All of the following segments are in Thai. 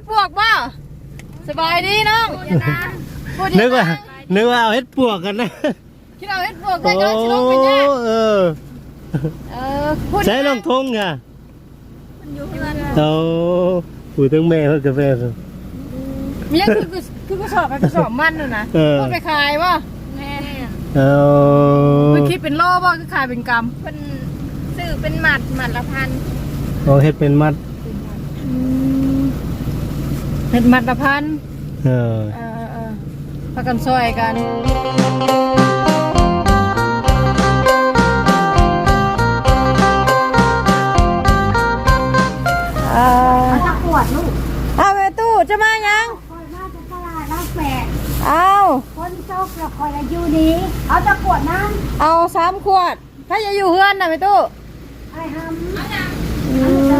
ดปวกบ่สบายดีน้องพูดดีนึกว่าะนึกว่าเอาเฮ็ดปวกกันนะคิดเอาเฮ็ดปวกโอ้ได้ก็สิลงไปเนี่ยเออเออพูดใช้ลงทงค่ะโอ้ผู้ทั้งแม่เพิ่นกาแฟสิมียังคือคือคือกระสอบไปกระสอบมันน่ะนะเออพูดไปขายบ่แม่เอาเพิ่นคิดเป็นโลบ่คือขายเป็นกเป็นซื้อเป็นหมัดหมัดละพันเอาเฮ็ดเป็นมัดำ เฮ็ดมัดละพันเออเออเออพากันซอยกันอ่า ตะกวดลูกเอาแม่ตู้จะมายังคอยมาจากตลาดรับแปดเอาคนโชคเราคอยอายุนี้ เอาตะกวดนั่งเอาสามขวด ถ้าจะอยู่เฮือนนะแม่ตู้ไอ้ฮัมอืม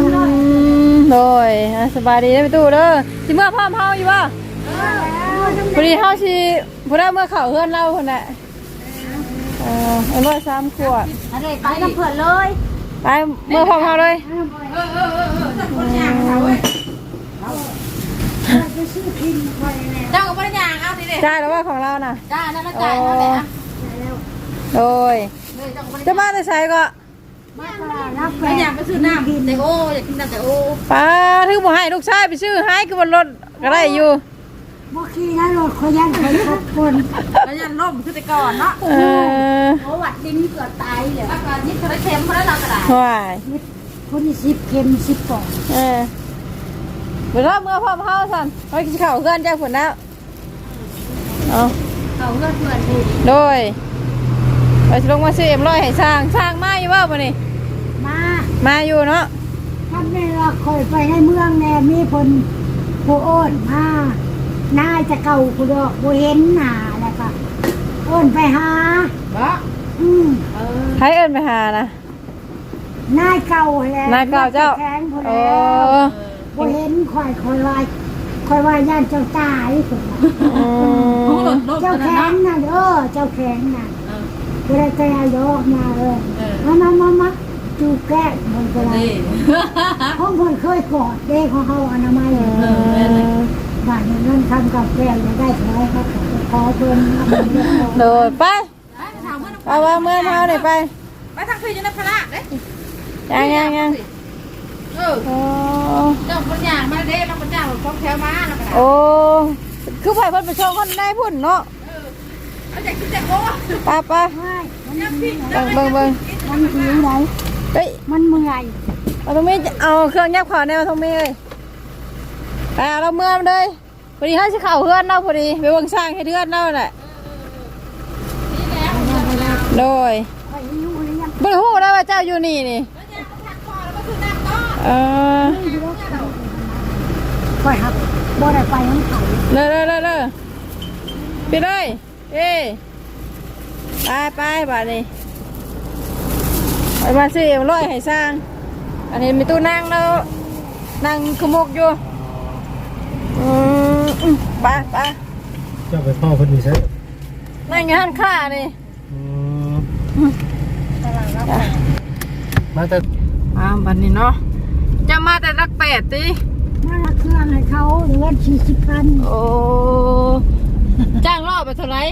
โดยอะสบายดีนะแม่ตู้เด้อสิเมื่อพร้อมเฮาอยู่บ่พอดีเฮาสิพอได้เมื่อเข้าเฮือนเราคนน่ะเออเอาเมื่อสามขวด อะไรไปน้ำเผื่อนเลยไปเมื่อพร้อมเฮาเลยจะซื้อพินคอยแน่เจ้ากับภรรยาเอาสิเด็จ่ายแล้วว่าของเราน่ะ จ้านั่นละจ่ายนั่นแหละโดยจะมาแต่ใช้ก็มาตลาดรับแป ภรรดยาไปซื้อน้ำแต่โอ้อยากกินน้ำแต่โอ้ป้าถึงบ่ให้ลูกชายไปซื้อให้คือบนรถก็ได้อยู่บ่ขี่นะรถคอยยันคอยครบคนแล้วยันล่มคือแต่ก่อนเนาะเออโอ้วัดดินเกิดตายเลยอากาศยิ่งเขาได้เค็มเพราะเรากระดาษว้ายคนที่สิบเข็มสิบปองเออเดี๋ยวเราเมื่อพร้อมเฮาสั่นไปกินข้าวเพื่อนเจ้าฝนแล้วเอาเขาเพื่อนเพื่อนดูโดย ไปสิลงมาซื้อเอ็มร้อยให้สร้างสร้างมาอยู่ว่าบ่นี่มามาอยู่เนาะทำในละคอยไปในเมืองแน่มีคนผู้โอนมาน่าจะเก่าผู้ดอกผู้เห็นหน้าแล้วก็โอนไปหาบ่อืมเออให้เอิ้นไปหานะนายเก่าแล้วนายเก่าเจ้าแข็งพอโอ้แล้วบ่เห็นคอยคอยว่าคอยว่าย่านเจ้าตายพุ่นน่ะอืมเขาหล่นล่มเจ้ากันแข็นะงน่ะเออเจ้าแข็งน่ะ เออเวลาแกยกมาเออเออมามามามาจูบแก้มมันก็ได้นี่ห้องคนเคยกอดเด็กของเขาอนามัยเออแม่เลยบ้านนั้นทำกับแก้มได้ถอยเขาขอเพิ่นเอาไปเรียกเขาโดยไปถามเพื่อนไปว่าเมื่อเฮานี่ไปไปทางพี่จะได้พระเด้ยังยังยังเออโอ้เจ้าภรรยามาเด้เราภรรยาเราครบแถวมาเรากระดาษโอ้คือไผเพิ่นไปชมคนได้พุ่นเนาะ เราอยากกินแต่โอ้ไปไปไม่มันยังพี่เบิ่งเบิ่งเบิ่งมันหิวไหนเฮ้ยมันเมื่อยเอาตรงนี้เอาเครื่องยับขอแนวตรงนี้เลยไปเอาเราเมื่อมเลยพอดีเขาสิเข่าเฮือนเนาะพอดีไปเบิ่งสร้างให้เฮือนเนาะแหละโดยไปหิวหรือยังบ่ได้ฮู้ได้ว่าเจ้าอยู่นี่นี่เออค่อยครับบ่ได้ไปของเขาเด้อเด้อเด้อเด้อไปเลย เอ้ไปไปบาดนี้ไปมาซื้อเอ็มร้อยให้สร้าง อันนี้มีตู้นั่งแล้วนั่งขมุกอยู่อืมอืมไปไปเจ้าไปพ่อเพิ่นนี่ใช่นั่งอยู่หันข้านี่อืมมาแต่อ่าบัดนี้เนาะจะมาแต่รักแปดติมาละเครื่องให้เขาเดือนสี่สิบพันโอ้ จ้างรอบไปเท่าไหร่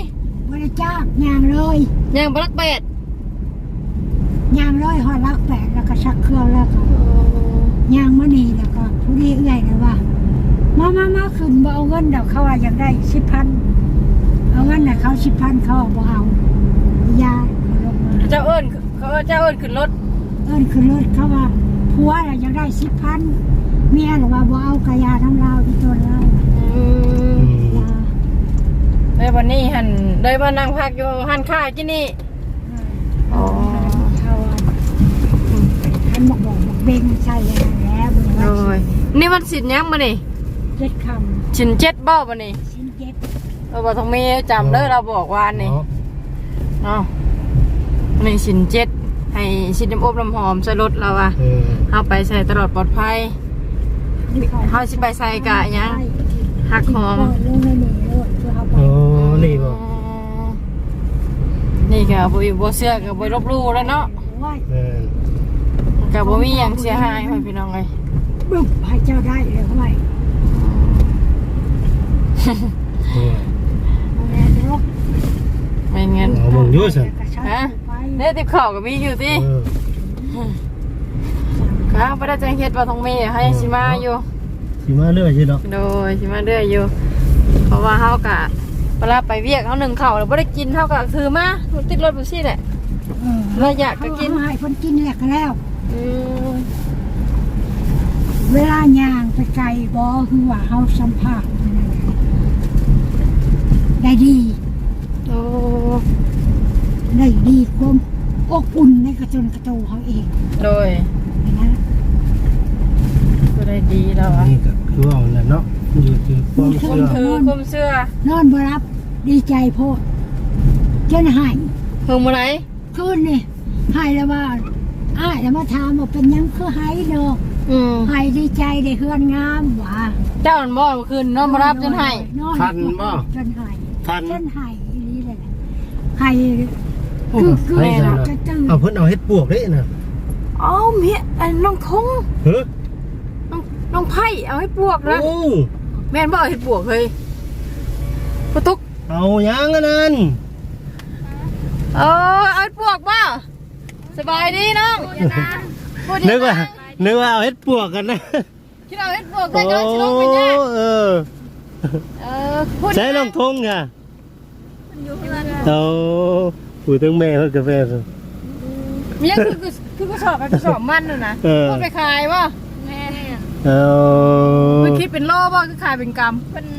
บริจาคยางเลยยังบรักแปดยางเลยหอดรักแปดแล้วก็ชักเครื่องแล้วก็ยางมะนีแล้วก็ผู้ดีเอื่อยเลยว่ามามามาขึ้นบ่เอาเงินเดี๋ยวเขาว่าอยากได้สิบพันเอาเงินน่ะเขาสิบพันเขาบ่เอายาเขาลงมาเจ้าเอิญเขาเจ้าเอิญขึ้นรถเอิ้นขึ้นรถเขาว่าผัวน่ะอยากได้สิบพันเมียหรือว่าบ่เอากะยาทั้งเราที่ตัวเราอืม ยาในวันนี้หันได้มานั่งพักอยู่หันข้าที่นี่อ๋อเขาว่าท่านบอกบอกบอกเบงใส่อย่างนั้นแล้วบ่ได้โอ้ว่ายนี่มันสินยังมานี่เจ็ดคสินเจ็ดเบ้ามานี่ำชิ้นเจ็ดเราบอกทองเมย์จำเด้อเราบอกวานนี่เนาะเนาะนี่สินเจ็ดให้สินน้ำอบน้ำหอมใส่รถเราอะเออเอาไปใส่ตลอดปลอดภัยเฮาสิไปใส่กะหยังหักหอม เปิดลงในนี่โลดเพื่อเอาไป โอ้นี่บ่ นี่ก็บ่อยู่บ่เชื่อก็บ่ลบหลู่แล้วเนาะโอ้ยแม่นก็บ่มีหยังเสียหายให้พี่น้องเลยบึ้มให้เจ้าได้เลยห้วยโอ้ยแม่ลูกไม่เงินเอามึงอยุ่สันกระชับฮะไปเนี่ยติบข่าวก็มีอยู่สิเออก็พระได้แจ้งเฮ็ดปลาทองเมย์ให้ชิมาอยู่ สิมาเรื่อยใช่เนาะ โดยชิมาเรื่อยอยู่ เพราะว่าเฮากะ เวลาไปเวียกเฮาหนึ่งเข่าวแล้วบ่ได้กินเฮากะถือมาติดรถไปซี่แหละเออเราอยากจะกินเขาให้คนกินแหลกแล้วอืมเวลาย่างไปไกลบ่คือว่าเฮาสัมภาษณ์นั่นแหละได้ดีโอ้ได้ดีความอบอุ่นในกระจนกระโจเขาเองโดยนะก็ได้ดีแล้วอะนี่ก็คือว่านั่นเนาะอยู่ที่ความเชื่อคือคุมเสื้อนอนบ่รับ ดีใจโพดจนหายเพิ่งมาไหนคืนนี่หายแล้วว่าอ้ายแล้วมาถามว่าเป็นหยังคือหายดอกอืมหายดีใจได้เฮือนงามหว่าเจ้ามันบ่เมื่อคืนนอนมารับจนให้นอนทันบ่ จนหายทันจนหายอีหลีเลยแหละหายคือคือให้เรานะจะตื่นเอาเพิ่นเอาเฮ็ดปวกเด้น่ะเอ้าเมียอันน้องทงเฮ้ยน้องน้องไผ่เอาให้ปวกนะโอ้แม่นบ่เอาให้ปวกเฮ้ยปะตุก เอายังอันนั้นเออเอาให้ปวกบ่สบายดีน้องพูดดีนึกว่าะนึกว่าเอาเฮ็ดปวกกันนะคิดเอาให้ปวกโอ้ได้ก็สิลงไปเนี่ยเออเออพูดใช้ลองทงค่ะอยู่เพื่อนโตผู้ทั้งแม่เพิ่นกาแฟสิมียังคือคือคือกระสอบไปกระสอบมันน่ะนะเออพูดไปขายบ่แม่เอาคือคิดเป็นโลบ่คือขายเป็นกรัมเป็นซื้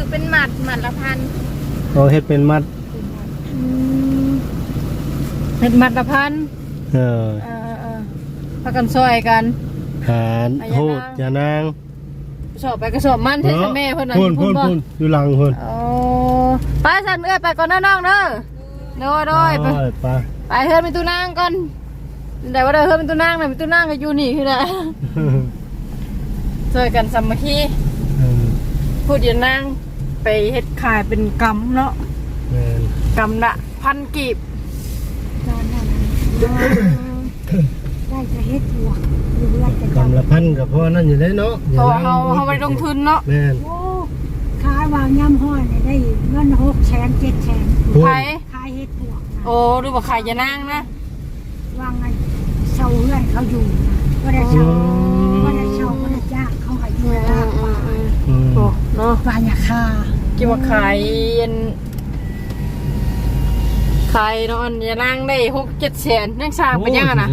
อเป็นหมัดหมัดละพันเอาเฮ็ดเป็นมัดเป็นมัดละพันเออเออเออพากันซอยกัน หารอายะนางโหดยานางกระสอบไปกระสอบมันเทศแม่เพิ่นน่ะพูนพูนบ่พูนอยู่หลังพูนโอ้ไปสันเอ้ยไปก่อนนะน้องเด้อโดยโดยไปโอ้ยไปไปเฮือนเป็นตู้นางก่อนแต่ว่าเด้อเฮือนเป็นตู้นางน่ะเป็นตู้นางก็อยู่นี่คือน่ะช่วยกันสามัคคีเออพูดเดี๋ยวนาง ไปเฮ็ดขายเป็นกำเนาะแม่นกำละพันกีบตอนนั้นได้จะเฮ็ดหัวอยู่ไรจะกำละพันกับพ่อนั่นอยู่ได้เนาะเพราะว่าเขาเขาไปลงทุนเนาะแม่นโอ้ขายว่างย่ำห้อยเนี่ยได้เงินหกแสนเจ็ดแสนพูนไผขายเฮ็ดพวกนะโอ้ดูว่าขายอยานางนะ วางไงเช่าเพื่อนเขาอยู่นะก็ได้เช่าก็ได้เช่าก็ได้จ้างเขาให้อยู่ลากปลา อืมโอ้เนาะปลาหยาคากินว่าขายอันขายเนาะอันอยานางได้หกเจ็ดแสนยังสร้างเป็นยังอะนะ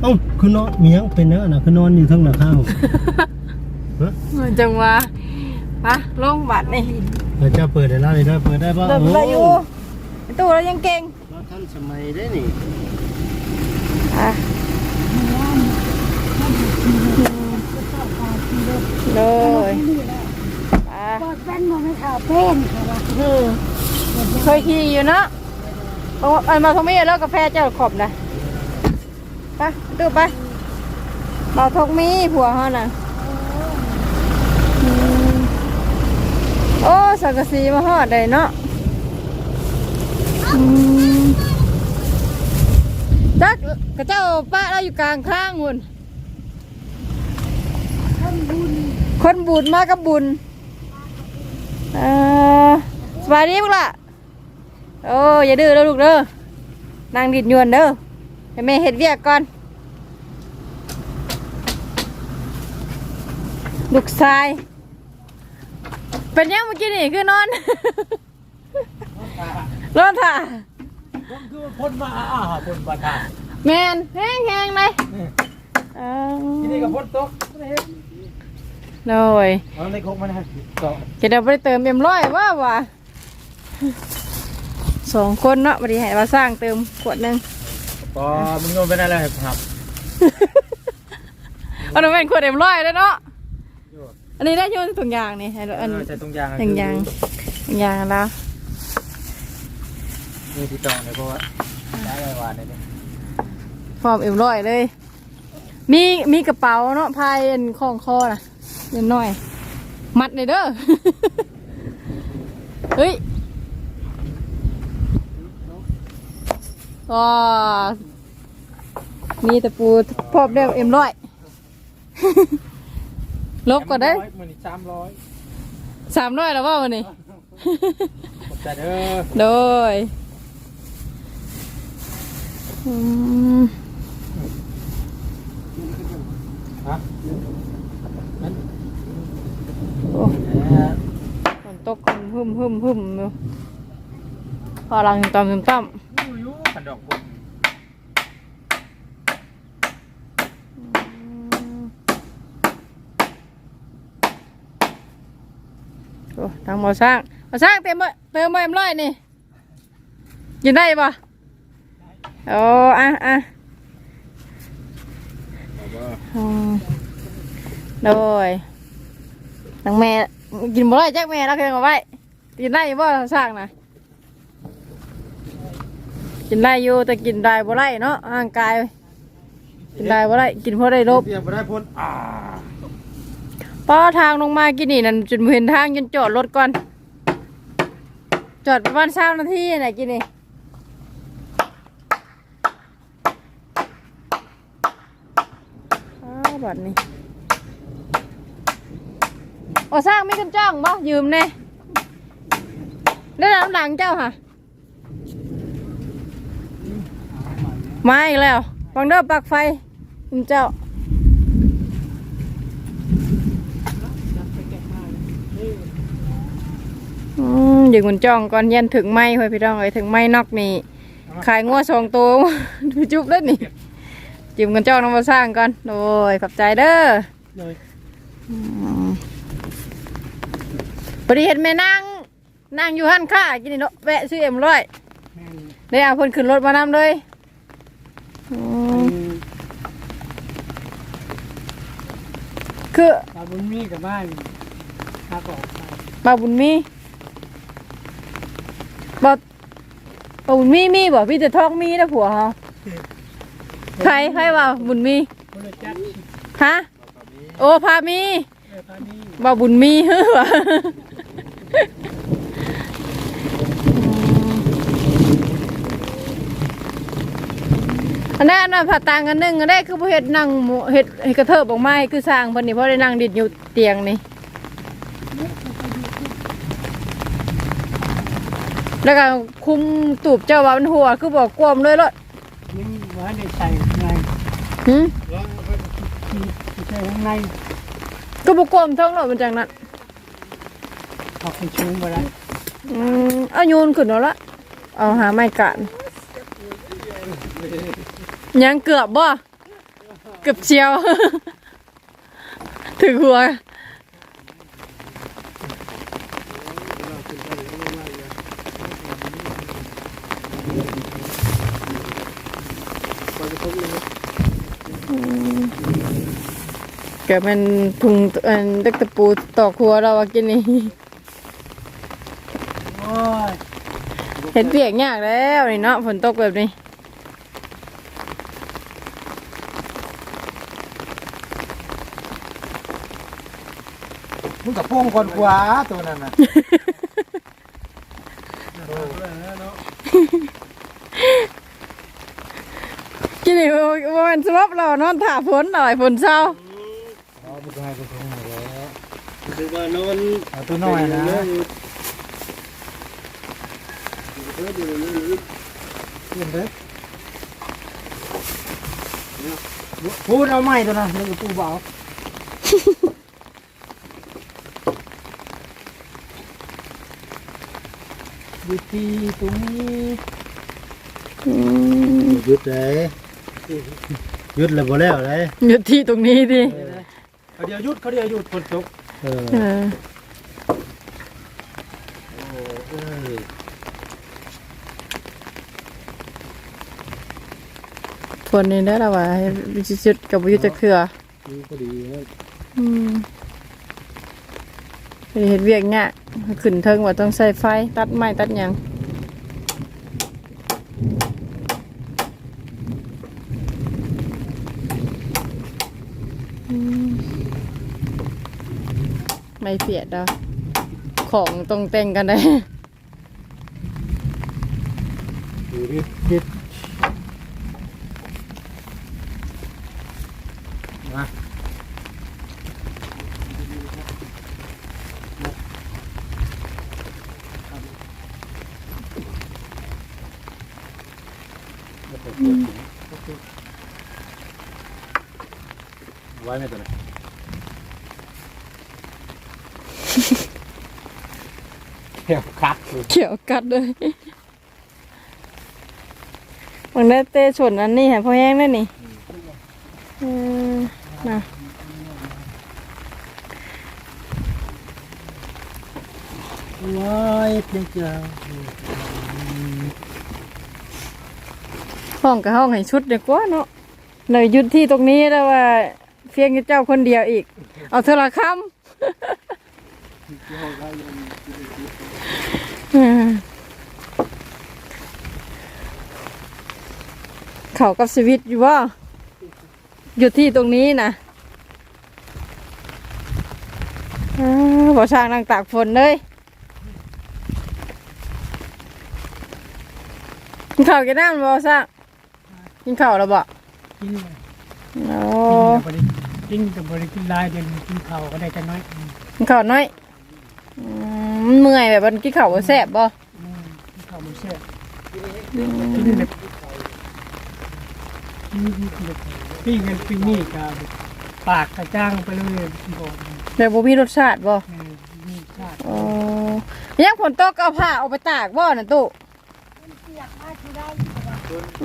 เอ้าคือนอนมียังเป็นเนื้อน่ะคือนอนอยู่ทั้งหลังข้าวฮะจังหวะปะลงบัตรนี่เราจะเปิดได้แล้วนี่ได้เปิดได้ป่ะเดินไปอยู่ไอ้ตู้เรายังเก่งเราทันสมัยได้นี่อะ เมื่อวานเขาอยู่ที่เดิมก็เช่าปลาที่เดิม เลย นี่แหละ อะ เปิดเป็นมันไม่ ข่าวเป็นเขาว่าอืมเคยขี่อยู่เนาะเอาเอามาทงมีแล้วกาแฟเจ้าขอบนะไปดูไปเราทงมีผัวเขาน่ะอืมโอ้สังกะสีมาหอดเลยเนาะอืมจักกระเจ้าป้าเราอยู่กลางข้างหุ่นคนบุญ คนบุญมากับบุญ เออสบายดีพวกล่ะโอ้อย่าดื้อแล้วลูกเด้อนางดิดยวนเด้อให้แม่เฮ็ดเวียกก่อน ลูกชาย เป็นยังเมื่อกี้นี่คือนอนนอนถ่าผมคือพ่นมาอ่าพ่นปลาทาแมนแห้งแห้งเลยเออที่นี่ก็พ่นตก เลยเอาในคงมันให้ก็จะได้ไปเติมเอ็มร้อยว่าวะสองคนเนาะบริหารมาสร้างเติมขวดหนึ่งพอมึงโยนเป็นอะไรครับเอาหนูเป็นขวดเอ็มร้อยแล้วเนาะอันนี้ได้โยนถุงยางนี่ให้เราอันใส่ตรงยางถุงยางถุงยางแล้วมีที่ตองเลยเพราะว่าได้ไงวานเลยพร้อมเอ็มร้อยเลย มีมีกระเป๋าเนาะพายอันของคอน่ะ เงินน้อย มัดเลยเด้อ เฮ้ยว้ามีแต่ปูพอบเดียวเอ็มร้อย ลบก่อนได้อมันอีกสามร้อยสามร้อยแล้วว่าวันนี้ขอบใจเด้อโดยอืม ฮะ โอ้ ฝนตกหึมหึมหึมอยู่พอหลังตอมตอมตอมอยู่อยู่ขันดอกบุญโอ้ทางหมอสร้างหมอสร้างเต็มบ่เติมบ่เอ็มร้อยนี่กินได้ปะโอ้อะอะอืมโดยทางแม่ กินบ่ได้จักแม่เราเคยเอาไว้กินได้บ่สร้างนะกินได้อยู่แต่กินได้บ่ได้เนาะร่างกาย กินได้บ่ได้กินเพราะได้ลบเตรียมไปได้พ้นอ่าพอทางลงมากินนี่นั่นจนบ่เห็นทางจนจอดรถก่อน จอดประมาณสามนาทีน่ะกินนี่อ้าวบัดนี้ โอสร้างมีกันจ้องบ่ยืมแน่ได้น้ำหลังเจ้าค่ะมาอีกแล้วฟังเด้อปักไฟคุณเจ้าอืมเดี๋ยวคุณจ้องก่อนเย็นถึงไม้ค่อยพี่น้องเอ้ยถึงไม้นอกนี่ขายงัวสองตัวพี่จุ๊บเล่นนี่จิ้มกันจ้องน้องมาสร้างก่อนโอ้ยขอบใจเด้อม พอดีเห็นแม่นั่งนั่งอยู่หันค่ากินนี่เนาะแวะซื้อเอ็มร้อยได้เอาคนขึ้นรถมานำเลยอืมคือบาบุญมีกับบ้านถ้าก็ออกไปบ่าวบุญมีบ่าวบ่าวบุญมีมีบ่พี่แต่ทองมีนะผัวเขาใครใครว่าบุญมีคนละจักฮะโอ้พามีเออตอนนี้บ่าวบุญมีเฮ้อวะ อันนั้นอันนั้นผัดต่างกันหนึงอันนี้คือบ่เฮ็ดนั่งหมู่เฮ็ดเฮ็ดกระเทิบออกมาให้คือสร้างเพิ่นนี่เพราะได้นั่งดิดอยู่เตียงนี่ แล้วก็คุมตูบเจ้าว่ามันหัวคือบอกกวมเลยเลยยังว่าได้ใส่ในหืมที่ใส่ข้างในก็บอกกวมท้องเลยมันจังนั้นเอาไปชูมาแล้วอืมเอาโยนขึ้นแล้วละเอาหาไม้กาน ยังเกือบบ่เกือบเชียว ถึงหัวอืมเกิดเป็นถุงอันเด็กตะปูตอกหัวเราอะกินนี่โอ้ยเห็นเปียกยากแล้วนี่เนาะฝนตกแบบนี้ มึงกับพวงคนขวาตัวนั้นน่ะกินนี่ว่ามันสมบเรานอนถ่าฝนหน่อยฝนเศร้าอ๋อมึงก็ให้กูพวงมาแล้วถึงว่านอนเอาตัวน้อยนะเอออยู่ในนี้เห็นเด้อพูดเอาไม้ตัวนั้นนี่กูเบา ที่ตรงนี้หยุดเลยหยุดแล้วบ่แล้วเลยอยู่ที่ตรงนี้ดิเขาเดียวหยุดเขาเดียวหยุดฝนตกเออเออเออฝนนี่ได้แล้วว่าให้จุดๆกับวิวจะเคือนี่ก็ดีนะอืมไป เห็นเวียกเนี่ยขึ้นเทิงว่าต้องใส่ไฟตัดไม้ตัดหยังอืมไม่เปียดดอกของตรงเต็งกันได้ดูดิคิดมา ไว้ไม่ตัวไหนเที่ยวคักเลยเขียวกัดเลยมันได้เตะชนอันนี้ให้พ่อแห้งได้นี่เออน่ะว้ายเพียงเจ้าห้องกับห้องให้ชุดเดียวกว่าเนาะเลยหยุดที่ตรงนี้แล้วว่า เพียงเจ้าคนเดียวอีก เอาเทอละคำเขากับชีวิตอยู่ว่าอยู่ที่ตรงนี้นะบอช่างนั่งตากฝนเลยกินข้าวกินน้ำบอช่างกินข้าวแล้วบ่กินเลย โอ้กินกับบริกินลายเดินกินข้าวก็ได้จะน้อยอืมกินข้าวน้อยอืมมันเมื่อยแบบมันกินข้าวบ่แซ่บบ่กินข้าวมันแซ่บกินแบบกินแบบปิ้งกันปิ้งนี่กับปากกระจ้างไปเลยบอกแบบบ่มีรสชาติบ่เออนี่ชาติโอ้ยังฝนตกก็เอาผ้าเอาไปตากบ่น่ะตู้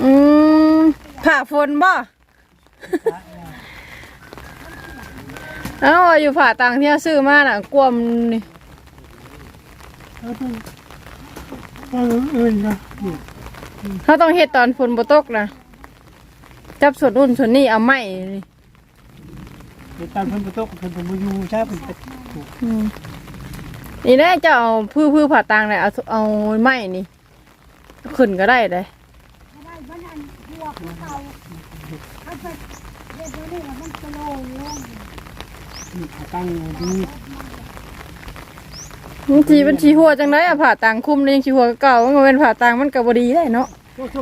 อืมผ้าฝนบ่ เอ้าอยู่ผ่าตังที่เราซื้อมาน่ะกลัวมันนี่แล้วต้องต้องอื่นนะนี่เขาต้องเฮ็ดตอนฝนบ่ตกนะจับส่วนอุ่นส่วนนี้เอาไม้นี่เดี๋ยวตามเพิ่นประตูเพิ่นผมมาอยู่ใช่เพิ่นไปอืมนี่แน่จะเอาพื้นพื้นผ่าตังเนี่ยเอาเอาไม้นี่ขึ้นก็ได้เลย นี่ขาตั้งอยู่ที่นี่บางทีบันชีหัวจังไรอะผ่าตังคุ้มเลยยังชีหัวเก่ามันก็เป็นผ่าตังมันกับบดีได้เนาะ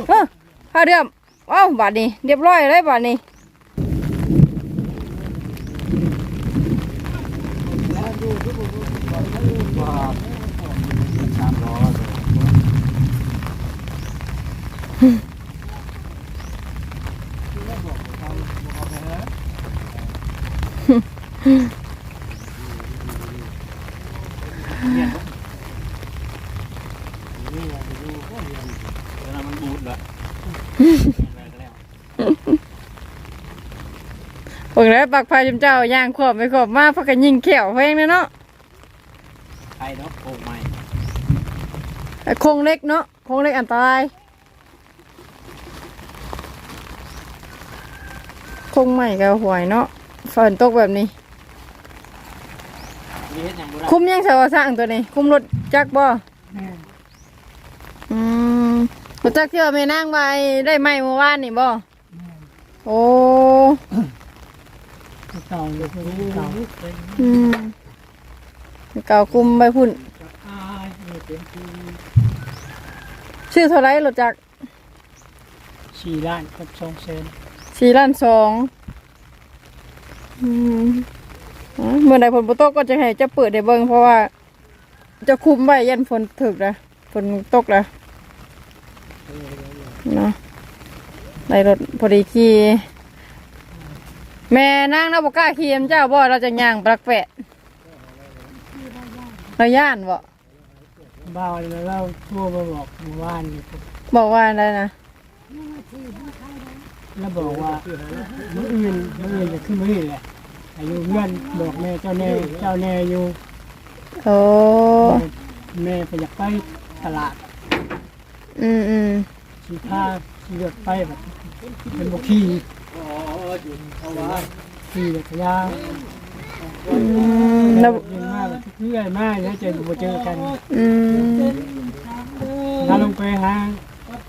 เออผ้าเดือมเอ้าบาดนี้เรียบร้อยเลยบาดนี้ สามล้อ แล้วมันบูดเหรอ เบิ่งแล้วปักไฟจำเจ้าย่างขวบไปขวบมาพักกันยิงเขียวเพลงเลยเนาะใครเนาะโอ้ไม่ไอ้โครงเล็กเนาะโครงเล็กอันตรายโครงใหม่กับหวยเนาะฝนตกแบบนี้มีเฮ็ดอย่างบุญคุมยังสาวสร้างตัวนี้ คุมรถจักรบ่แม่อืมรถจักรที่ว่าแม่นางไว้ได้ไหมเมื่อวานนี่บ่โอ้ เก่าเลยเก่าอืมเก่าคุมไปพุ่นอายเป็นที่ชื่อเท่าไรรถจักรสี่ล้านกับสองแสนสี่ล้านสองอืมอ๋อเมื่อใดฝนบ่ตกก็จะให้จะเปิดได้เบิ่งเพราะว่า จะคุมไว้ยันฝนถึกนะฝนตกนะเนาะได้รถพอดีขี่ แม่นางเราบอกกล้าขี่มเจ้าบ่เราจะย่างปลักแปะเราย่านบ่บ้าเลยเราทั่วมาบอกเมื่อวานนี่บอกว่าอะไรนะแล้วบอกว่าเมื่ออื่นเมื่ออื่นจะขึ้นมาอีกแหละอายุเงื่อนบอกแม่เจ้าแน่เจ้าแน่อยู่โอ้แม่ไปอยากไปตลาดอืมอืมสีผ้าสีเลือดไปแบบเป็นบกขี่อ๋ออยู่ เอาวะขี่จักรยานอืมแล้วเย็นมากแบบเรื่อยมากแล้วเจอบ่เจอกันอืมถ้าลงไปหา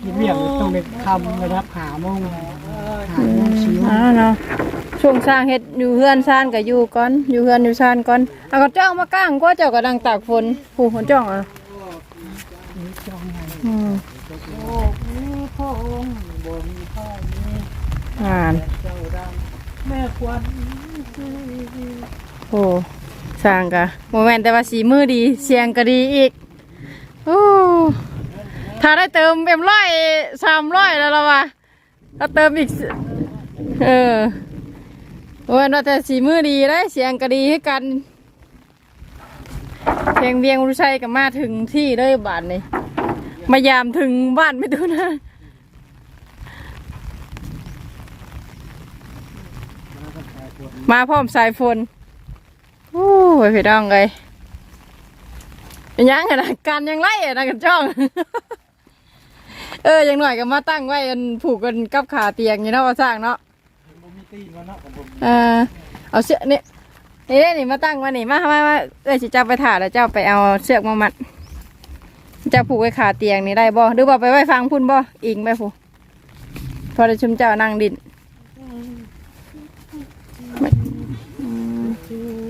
กินเบี้ยต้องไปคำนะครับหาโมงหาโมงชิวอ่าเนาะช่วงสร้างเฮ็ดอยู่เฮือนซ่านก็อยู่ก่อนอยู่เฮือนอยู่ซ่านก่อนเอาก็เจ้ามาก้างก็เจ้าก็ดังตากฝนผู้คนจ้องอะอืมอ่านแม่ ควันโอ้สร้างกะโมแมนแต่ว่าสีมือดีเสียงก็ดีอีกโอ้ถ้าได้เติมเอ็มร้อยสามร้อยแล้วล่ะวะแล้วเติมอีก เออโอ้ยเราแต่สีมือดีเลยเสียงก็ดีให้กันเสียงเวียงรุชัยก็มาถึงที่เลยบ้านนี่มายามถึงบ้านไม่ดูนะ มาพร้อมสายฝนโอ้ยพี่น้องเลยเป็นยังไงนะการยังไล่อะนะกันจ้อง เอออย่างหน่อยก็มาตั้งไว้อันผูกกันกับขาเตียงอยู่เนาะว่าสร้างเนาะเนาะของผมเออเอาเสื้อนี่นี่นี่มาตั้งมานี่มามามาเอ้ยสิเจ้าไปถ่าแล้วเจ้าไปเอาเสือกมามัดเจ้าผูกไว้ขาเตียงนี่ได้บ่หรือว่าไปไว้ฟังพุ่นบ่อิงไปผูพอได้ชุมเจ้านั่งดิน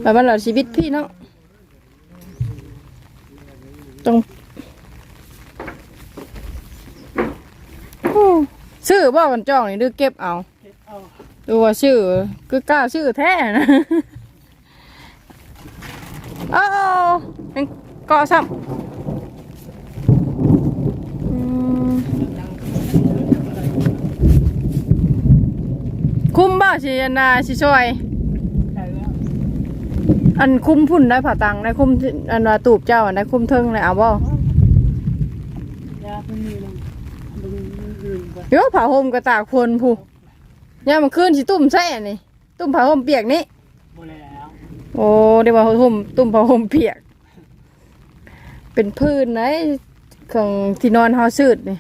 แบบมันหลอดชีวิตพี่เนาะตรงโอ้ซื้อบ่กันจ้องนี่หรือเก็บเอาดูว่าชื่อคือกล้าชื่อแท้นะโอ้ยังเกาะซ้ำอืมคุ้มบ่สิอันนาสิช่วย อันคุ้มพุ่นได้ผ่าตังได้คุ้มที่อันว่าตูบเจ้าอันได้คุ้มเทิงเลยเอาบ่เดี๋ยวผ่าห่มกระตากพลผู้เนี่ยมันขึ้นสิตุ่มใส่อันนี่ ตุ่มผ้าห่มเปียกนี่บ่แล้วโอ้เดี๋ยวว่าห่มตุ่มผ้าห่มเปียก เป็นพื้นไหนของที่นอนเฮาสืดนี่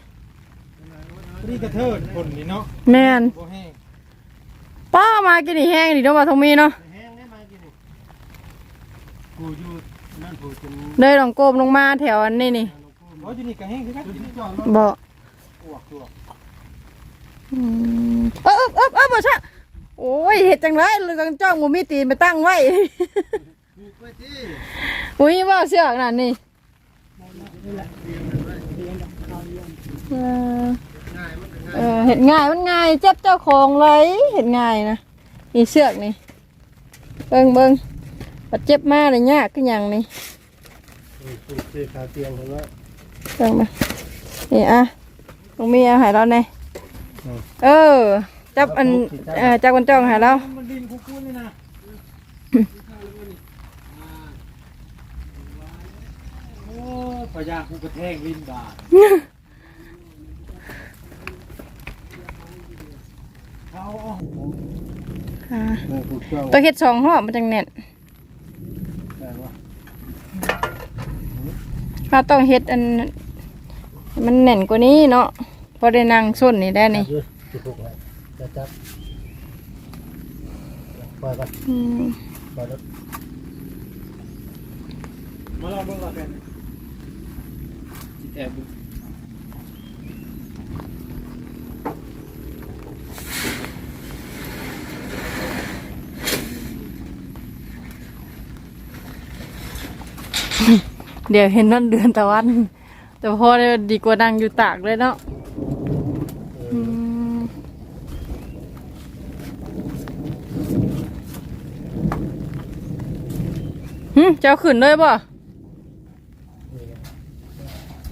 นี่กระเทิดคนนี่เนาะแม่นบ่แห้งป้ามากินนี่แห้งดิเนาะว่าทงมีเนาะ แห้งได้มากินนี่ กูอยู่นั่นกูจนเลยลองโกมลงมาแถวอันนี้นี่โอ้ยอยู่นี่ก็แห้งคือกันอยู่นี่จอดรถบ่อ้วกตัวอืมเออเออเออบ่ใช่โอ้ยเฮ็ดจังไรเลยจังจ้องบ่มีตีนไปตั้งไว้ กูไปที่อุ้ยว่าเสือกนั่นนี่เออง่ายมันก็ง่ายเออเห็ดง่ายมันง่ายเจ็บเจ้าของเลยเห็ดง่ายนะนี่เสือกนี่เบิ่งเบิ่ง ปัดเจ็บมากเลยยากก็ยังนี่คุณซื้อขาเตียงเห็นว่าเบิ่งมานี่อะตรงมีเอาใหายเราเนี่ยเออ จับอันเออจับกันจ้องใหายเรามันดินกูกูนี่นะโอ้ยพยากูกระแทกลิ้นบาดเขาเอาอ่าเออถูกต้องตัวเห็ดสองห่อบมันจังแน่นแต่ว่า เราต้องเห็ดอัน มันแน่นกว่านี้เนาะพอได้นั่งส้นนี่ได้นี่จับอยู่สิบหกไว้จะจับปล่อยก่อนอืมปล่อยรถมาลองเบิ่งก่อนเป็นแอบ เดี๋ยวเห็นนั่นเดือนตะวัน แต่พอได้ดีกว่านั่งอยู่ตากเลยเนาะอืมหึเจ้าขึ้นเลยป่ะ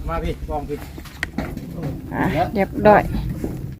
มาพี่ลองพี่ อะเรียบร้อยเ